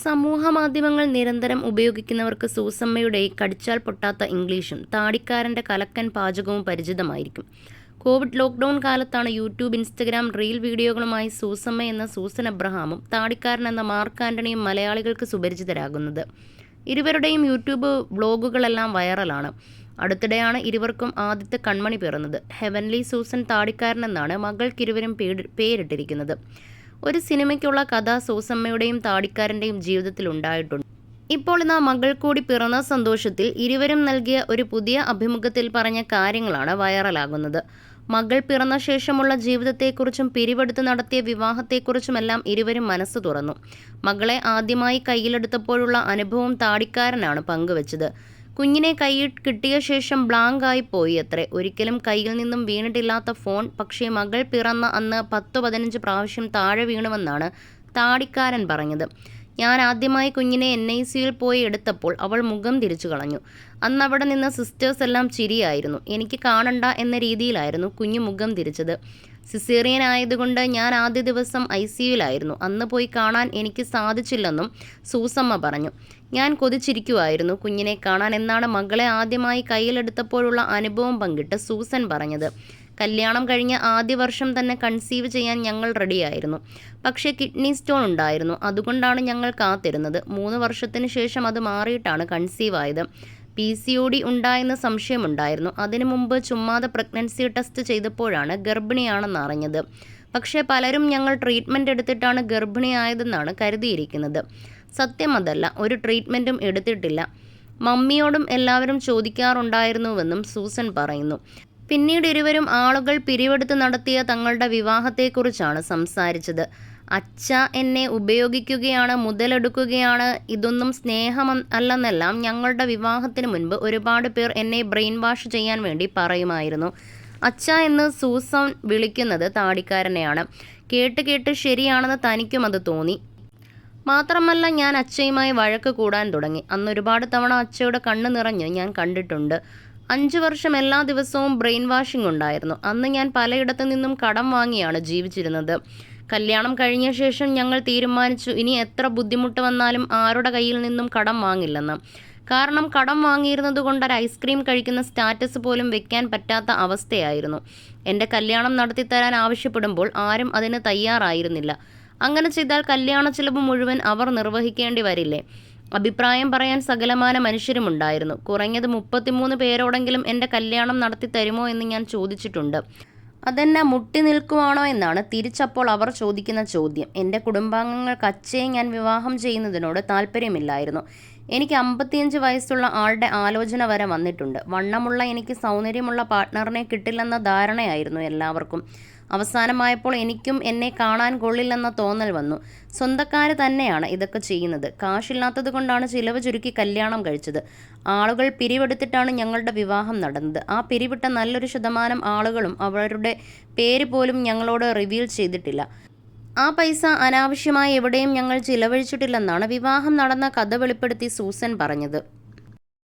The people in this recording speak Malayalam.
സമൂഹ മാധ്യമങ്ങൾ നിരന്തരം ഉപയോഗിക്കുന്നവർക്ക് സൂസമ്മയുടെ കടിച്ചാൽ പൊട്ടാത്ത ഇംഗ്ലീഷും താടിക്കാരന്റെ കലക്കൻ പാചകവും പരിചിതമായിരിക്കും. കോവിഡ് ലോക്ക്ഡൗൺ കാലത്താണ് യൂട്യൂബ് ഇൻസ്റ്റഗ്രാം റീൽ വീഡിയോകളുമായി സൂസമ്മ എന്ന സൂസൻ അബ്രഹാമും താടിക്കാരൻ എന്ന മാർക്ക് ആന്റണിയും മലയാളികൾക്ക് സുപരിചിതരാകുന്നത്. ഇരുവരുടെയും യൂട്യൂബ് വ്ളോഗുകളെല്ലാം വൈറലാണ്. അടുത്തിടെയാണ് ഇരുവർക്കും ആദ്യത്തെ കൺമണി പിറന്നത്. ഹെവൻലി സൂസൻ താടിക്കാരൻ എന്നാണ് മകൾക്കിരുവരും പേര് പേരിട്ടിരിക്കുന്നത്. ഒരു സിനിമയ്ക്കുള്ള കഥ സൂസമ്മയുടെയും താടിക്കാരന്റെയും ജീവിതത്തിൽ ഉണ്ടായിട്ടുണ്ട്. ഇപ്പോൾ ഇന്ന് മകൾ കൂടി പിറന്ന സന്തോഷത്തിൽ ഇരുവരും നൽകിയ ഒരു പുതിയ അഭിമുഖത്തിൽ പറഞ്ഞ കാര്യങ്ങളാണ് വൈറലാകുന്നത്. മകൾ പിറന്ന ശേഷമുള്ള ജീവിതത്തെക്കുറിച്ചും പിരിവെടുത്ത് നടത്തിയ വിവാഹത്തെക്കുറിച്ചുമെല്ലാം ഇരുവരും മനസ്സ് തുറന്നു. മകളെ ആദ്യമായി കയ്യിലെടുത്തപ്പോഴുള്ള അനുഭവം താടിക്കാരനാണ് പങ്കുവച്ചത്. കുഞ്ഞിനെ കൈയിൽ കിട്ടിയ ശേഷം ബ്ലാങ്കായി പോയി അത്രേ. ഒരിക്കലും കയ്യിൽ നിന്നും വീണിട്ടില്ലാത്ത ഫോൺ പക്ഷേ മകൾ പിറന്ന അന്ന് പത്ത് പതിനഞ്ച് പ്രാവശ്യം താഴെ വീണുവെന്നാണ് താടിക്കാരൻ പറഞ്ഞത്. ഞാൻ ആദ്യമായി കുഞ്ഞിനെ എൻ ഐ സിയിൽ പോയി എടുത്തപ്പോൾ അവൾ മുഖം തിരിച്ചു കളഞ്ഞു. അന്ന് അവിടെ നിന്ന് സിസ്റ്റേഴ്സ് എല്ലാം ചിരിയായിരുന്നു. എനിക്ക് കാണണ്ട എന്ന രീതിയിലായിരുന്നു കുഞ്ഞു മുഖം തിരിച്ചത്. സിസേറിയൻ ആയതുകൊണ്ട് ഞാൻ ആദ്യ ദിവസം ഐ സിയുലായിരുന്നു അന്ന് പോയി കാണാൻ എനിക്ക് സാധിച്ചില്ലെന്നും സൂസമ്മ പറഞ്ഞു. ഞാൻ കൊതിച്ചിരിക്കുമായിരുന്നു കുഞ്ഞിനെ കാണാൻ എന്നാണ് മകളെ ആദ്യമായി കയ്യിലെടുത്തപ്പോഴുള്ള അനുഭവം പങ്കിട്ട് സൂസൻ പറഞ്ഞത്. കല്യാണം കഴിഞ്ഞ ആദ്യ വർഷം തന്നെ കൺസീവ് ചെയ്യാൻ ഞങ്ങൾ റെഡിയായിരുന്നു. പക്ഷേ കിഡ്നി സ്റ്റോൺ ഉണ്ടായിരുന്നു. അതുകൊണ്ടാണ് ഞങ്ങൾ കാത്തിരുന്നത്. മൂന്ന് വർഷത്തിന് ശേഷം അത് മാറിയിട്ടാണ് കൺസീവ് ആയത്. പി സി ഒ ഡി ഉണ്ടായെന്ന് സംശയമുണ്ടായിരുന്നു. അതിനു മുമ്പ് ചുമ്മാതെ പ്രഗ്നൻസി ടെസ്റ്റ് ചെയ്തപ്പോഴാണ് ഗർഭിണിയാണെന്ന് അറിഞ്ഞത് പക്ഷേ പലരും ഞങ്ങൾ ട്രീറ്റ്മെന്റ് എടുത്തിട്ടാണ് ഗർഭിണിയായതെന്നാണ് കരുതിയിരിക്കുന്നത്. സത്യം അതല്ല ഒരു ട്രീറ്റ്മെന്റും എടുത്തിട്ടില്ല. മമ്മിയോടും എല്ലാവരും ചോദിക്കാറുണ്ടായിരുന്നുവെന്നും സൂസൻ പറയുന്നു. പിന്നീട് ഇരുവരും ആളുകൾ പിരിവെടുത്ത് നടത്തിയ തങ്ങളുടെ വിവാഹത്തെക്കുറിച്ചാണ് സംസാരിച്ചത്. അച്ഛ എന്നെ ഉപയോഗിക്കുകയാണ് മുതലെടുക്കുകയാണ്. ഇതൊന്നും സ്നേഹം അല്ലെന്നെല്ലാം ഞങ്ങളുടെ വിവാഹത്തിന് മുൻപ് ഒരുപാട് പേർ എന്നെ ബ്രെയിൻ വാഷ് ചെയ്യാൻ വേണ്ടി പറയുമായിരുന്നു. അച്ഛ എന്ന് സൂസൻ വിളിക്കുന്നത് താടിക്കാരനെയാണ്. കേട്ട് കേട്ട് ശരിയാണെന്ന് തനിക്കും അത് തോന്നി. മാത്രമല്ല ഞാൻ അച്ഛയുമായി വഴക്ക് കൂടാൻ തുടങ്ങി. അന്ന് ഒരുപാട് തവണ അച്ഛയുടെ കണ്ണ് നിറഞ്ഞ് ഞാൻ കണ്ടിട്ടുണ്ട്. അഞ്ചു വർഷം എല്ലാ ദിവസവും ബ്രെയിൻ വാഷിംഗ് ഉണ്ടായിരുന്നു. അന്ന് ഞാൻ പലയിടത്തു നിന്നും കടം വാങ്ങിയാണ് ജീവിച്ചിരുന്നത്. കല്യാണം കഴിഞ്ഞ ശേഷം ഞങ്ങൾ തീരുമാനിച്ചു ഇനി എത്ര ബുദ്ധിമുട്ട് വന്നാലും ആരുടെ കയ്യിൽ നിന്നും കടം വാങ്ങില്ലെന്ന്. കാരണം കടം വാങ്ങിയിരുന്നത് കൊണ്ട് ഒരു ഐസ്ക്രീം കഴിക്കുന്ന സ്റ്റാറ്റസ് പോലും വെക്കാൻ പറ്റാത്ത അവസ്ഥയായിരുന്നു. എന്റെ കല്യാണം നടത്തിത്തരാൻ ആവശ്യപ്പെടുമ്പോൾ ആരും അതിന് തയ്യാറായിരുന്നില്ല. അങ്ങനെ ചെയ്താൽ കല്യാണ ചിലവ് മുഴുവൻ അവർ നിർവഹിക്കേണ്ടി വരില്ലേ? അഭിപ്രായം പറയാൻ സകലമാന മനുഷ്യരുമുണ്ടായിരുന്നു കുറഞ്ഞത് മുപ്പത്തിമൂന്ന് പേരോടെങ്കിലും എന്റെ കല്യാണം നടത്തി തരുമോ എന്ന് ഞാൻ ചോദിച്ചിട്ടുണ്ട്. അതെന്നെ മുട്ടി നിൽക്കുവാണോ എന്നാണ് തിരിച്ചപ്പോൾ അവർ ചോദിക്കുന്ന ചോദ്യം. എന്റെ കുടുംബാംഗങ്ങൾക്ക് അച്ഛയെ ഞാൻ വിവാഹം ചെയ്യുന്നതിനോട് താല്പര്യമില്ലായിരുന്നു. എനിക്ക് അമ്പത്തിയഞ്ച് വയസ്സുള്ള ആളുടെ ആലോചന വരെ വന്നിട്ടുണ്ട്. വണ്ണമുള്ള എനിക്ക് സൗന്ദര്യമുള്ള പാർട്ട്ണറിനെ കിട്ടില്ലെന്ന ധാരണയായിരുന്നു എല്ലാവർക്കും. അവസാനമായപ്പോൾ എനിക്കും എന്നെ കാണാൻ കൊള്ളില്ലെന്ന തോന്നൽ വന്നു. സ്വന്തക്കാർ തന്നെയാണ് ഇതൊക്കെ ചെയ്യുന്നത്. കാശില്ലാത്തത് കൊണ്ടാണ് ചിലവ് ചുരുക്കി കല്യാണം കഴിച്ചത്. ആളുകൾ പിരിവെടുത്തിട്ടാണ് ഞങ്ങളുടെ വിവാഹം നടന്നത്. ആ പിരിവിട്ട നല്ലൊരു ശതമാനം ആളുകളും അവരുടെ പേര് പോലും ഞങ്ങളോട് റിവീൽ ചെയ്തിട്ടില്ല. ആ പൈസ അനാവശ്യമായി എവിടെയും ഞങ്ങൾ ചിലവഴിച്ചിട്ടില്ലെന്നാണ് വിവാഹം നടന്ന കഥ വെളിപ്പെടുത്തി സൂസൻ പറഞ്ഞത്.